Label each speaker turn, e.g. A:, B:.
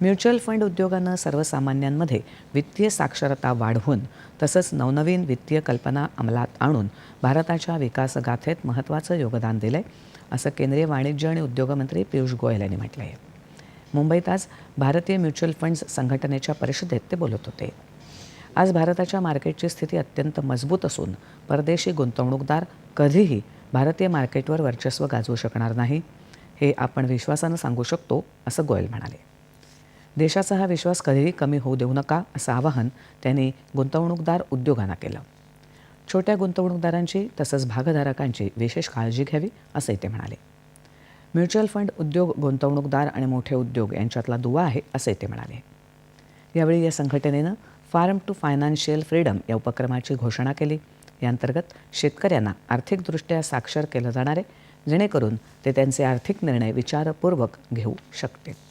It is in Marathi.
A: म्युच्युअल फंड उद्योगानं सर्वसामान्यांमध्ये वित्तीय साक्षरता वाढवून तसंच नवनवीन वित्तीय कल्पना अंमलात आणून भारताच्या विकासगाथेत महत्त्वाचं योगदान दिलं आहे असं केंद्रीय वाणिज्य आणि उद्योगमंत्री पियुष गोयल यांनी म्हटलं आहे मुंबईत आज भारतीय म्युच्युअल फंड्स संघटनेच्या परिषदेत ते बोलत होते. आज भारताच्या मार्केटची स्थिती अत्यंत मजबूत असून परदेशी गुंतवणूकदार कधीही भारतीय मार्केटवर वर्चस्व गाजवू शकणार नाही हे आपण विश्वासानं सांगू शकतो असं गोयल म्हणाले. देशाचा हा विश्वास कधीही कमी होऊ देऊ नका असं आवाहन त्यांनी गुंतवणूकदार उद्योगांना केलं. छोट्या गुंतवणूकदारांची तसंच भागधारकांची विशेष काळजी घ्यावी असंही ते म्हणाले. म्युच्युअल फंड उद्योग गुंतवणूकदार आणि मोठे उद्योग यांच्यातला दुवा आहे असंही ते म्हणाले. यावेळी या संघटनेनं फार्म टू फायनान्शियल फ्रीडम या उपक्रमाची घोषणा केली. याअंतर्गत शेतकऱ्यांना आर्थिकदृष्ट्या साक्षर केलं जाणार आहे जेणेकरून ते त्यांचे आर्थिक निर्णय विचारपूर्वक घेऊ शकतील.